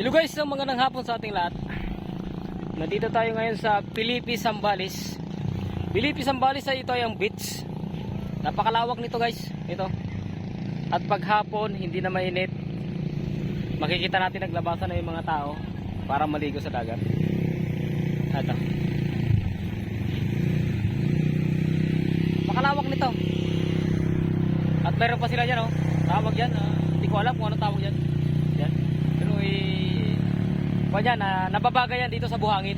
Hello guys, so magandang hapon sa ating lahat. Nandito tayo ngayon sa Pilipi Sambales. Pilipi Sambales ay ito ay ang beach. Napakalawak nito guys. Ito. At paghapon, hindi na mainit. Makikita natin naglabasan na yung mga tao para maligo sa dagat. Ito. Napakalawak nito. At meron pa sila dyan oh. Tawag yan. ah, hindi ko alam kung ano tawag. Yan. Kung yan, ah, nababagay yan dito sa buhangin.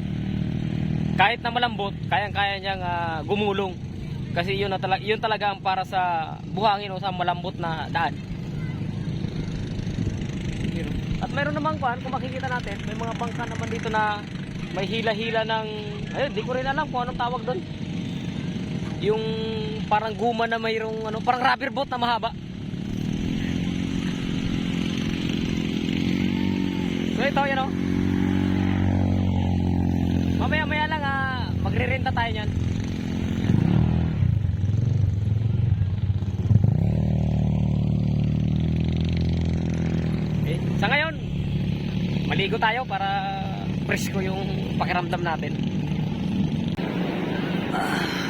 Kahit na malambot, kayang-kaya niyang ah, gumulong. Kasi yun, na tala- yun talaga ang para sa buhangin o sa malambot na daan. At meron naman kuan, kung makikita natin, may mga bangka naman dito na may hila-hila ng, ayun, di ko rin alam kung anong tawag doon. Yung parang guma na mayroong ano, parang rubber boat na mahaba. So ito, yan o. tayo niyan. Okay. Sa ngayon, maligo tayo para presko yung pakiramdam natin. Ah.